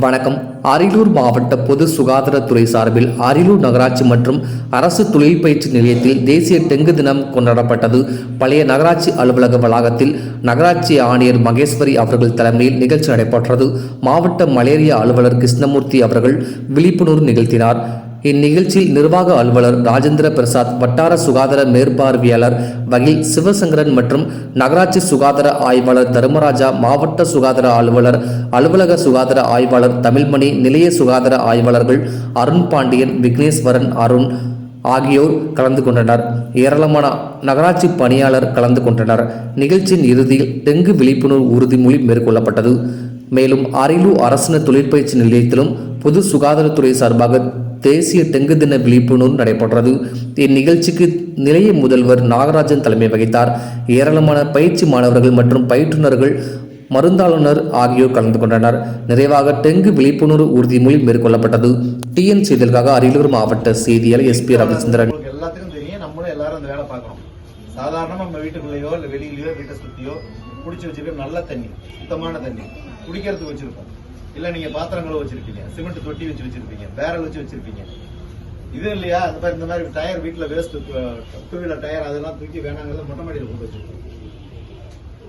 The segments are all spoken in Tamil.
வணக்கம். அரியலூர் மாவட்ட பொது சுகாதாரத்துறை சார்பில் அரியலூர் நகராட்சி மற்றும் அரசு தொழில் பயிற்சி நிலையத்தில் தேசிய டெங்கு தினம் கொண்டாடப்பட்டது. பழைய நகராட்சி அலுவலக வளாகத்தில் நகராட்சி ஆணையர் மகேஸ்வரி அவர்கள் தலைமையில் நிகழ்ச்சி நடைபெற்றது. மாவட்ட மலேரியா அலுவலர் கிருஷ்ணமூர்த்தி அவர்கள் விழிப்புணர்வு நிகழ்த்தினார். இந்நிகழ்ச்சியில் நிர்வாக அலுவலர் ராஜேந்திர பிரசாத் வட்டார சுகாதார மேற்பார்வையாளர் வகில் சிவசங்கரன் மற்றும் நகராட்சி சுகாதார ஆய்வாளர் தர்மராஜா மாவட்ட சுகாதார அலுவலர் அலுவலக சுகாதார ஆய்வாளர் தமிழ்மணி நிலைய சுகாதார ஆய்வாளர்கள் அருண் பாண்டியன் விக்னேஸ்வரன் அருண் ஆகியோர் கலந்து கொண்டனர். ஏராளமான நகராட்சி பணியாளர் கலந்து கொண்டனர். நிகழ்ச்சியின் இறுதியில் டெங்கு விழிப்புணர்வு உறுதிமொழி மேற்கொள்ளப்பட்டது. மேலும் அரியலூர் அரசின தொழிற்பயிற்சி நிலையத்திலும் பொது சுகாதாரத்துறை சார்பாக தேசிய டெங்கு தின விழிப்புணர்வு நடைபெற்றது. இந்நிகழ்ச்சிக்கு நிலைய முதல்வர் நாகராஜன் தலைமை வகித்தார். ஏராளமான பயிற்சி மாணவர்கள் மற்றும் பயிற்றுநர்கள் மருந்தாளுநர் ஆகியோர் கலந்து கொண்டனர். நிறைவாக டெங்கு விழிப்புணர்வு உறுதிமொழி மேற்கொள்ளப்பட்டது. டிஎன் செய்தலுக்காக அரியலூர் மாவட்ட செய்தியாளர் எஸ்பி ரவிச்சந்திரன். உங்களுக்கு எல்லாத்துக்கும் தெரியும். நம்மளும் எல்லாரும் அந்த வேலை பார்க்கறோம் சாதாரணமா நம்ம வீட்டுக்குள்ளேயோ இல்லை வெளியிலையோ வீட்டை சுற்றியோ குடிச்சு வச்சிருக்க நல்ல தண்ணி சுத்தமான தண்ணி குடிக்கிறதுக்கு வச்சிருப்போம். இல்ல நீங்க பாத்திரங்களும் வச்சிருப்பீங்க. சிமெண்ட் தொட்டி வச்சு வச்சிருப்பீங்க. பேரல் வச்சு வச்சிருப்பீங்க. இது இல்லையா? இந்த மாதிரி இந்த மாதிரி டயர் வீட்டுல வேஸ்ட் டூ வீலர் டயர் அதெல்லாம் தூக்கி வேணாங்கிறத மொட்டை மாடியில் கொண்டு வச்சிருக்கோம்.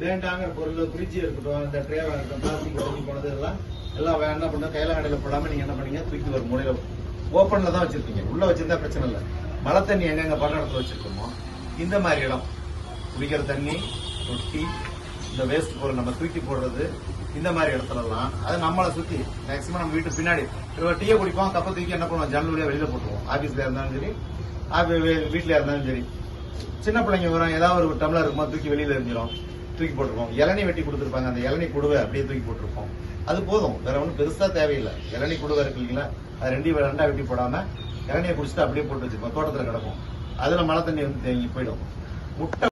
வேண்டாங்கிற பொருள்? ஃப்ரிட்ஜ் இருக்கட்டும் இந்த ட்ரேவா இருக்கட்டும் பிளாஸ்டிக் உடஞ்சி போனது எல்லாம் எல்லாம் என்ன பண்ண கையில கடையில் போடாம நீங்க என்ன பண்ணீங்க? தூக்கி ஒரு மூலையில ஓப்பன்ல தான் வச்சிருப்பீங்க. உள்ள வச்சிருந்தா பிரச்சனை இல்லை. மழை தண்ணி எங்கெங்க படுற இடத்துல வச்சிருக்கோமோ இந்த மாதிரி இடம். குடிக்கிற தண்ணி தொட்டி இந்த வேஸ்ட் பொருள் நம்ம தூக்கி போடுறது இந்த மாதிரி இடத்துலலாம் அது நம்மளை சுத்தி மேக்சிமம் நம்ம வீட்டு பின்னாடி இப்போ டீயை குடிப்போம் கப்பை தூக்கி என்ன பண்ணுவோம் ஜன்னல் வழியா வெளியில போட்டுருவோம். ஆபீஸ்ல இருந்தாலும் சரி வீட்டுல இருந்தாலும் சரி. சின்ன பிள்ளைங்க வரும் ஏதாவது ஒரு டம்ளர் இருக்குமா தூக்கி வெளியில எரிஞ்சிடும் தூக்கி போட்டிருப்போம் இளநீ வெட்டி கொடுத்துருப்பாங்க அந்த இளநீ குடுவை அப்படியே தூக்கி போட்டிருப்போம். அது போதும் வேற ஒன்றும் பெருசா தேவையில்லை. இளநீ குடுவை இருக்கு இல்லைங்களா அது ரெண்டையும் ரெண்டா வெட்டி போடாம இளநியை குடிச்சிட்டு அப்படியே போட்டு வச்சிருப்போம் தோட்டத்தில் கிடக்கும். அதுல மழை தண்ணி வந்து தேங்கி போயிடும். முட்டை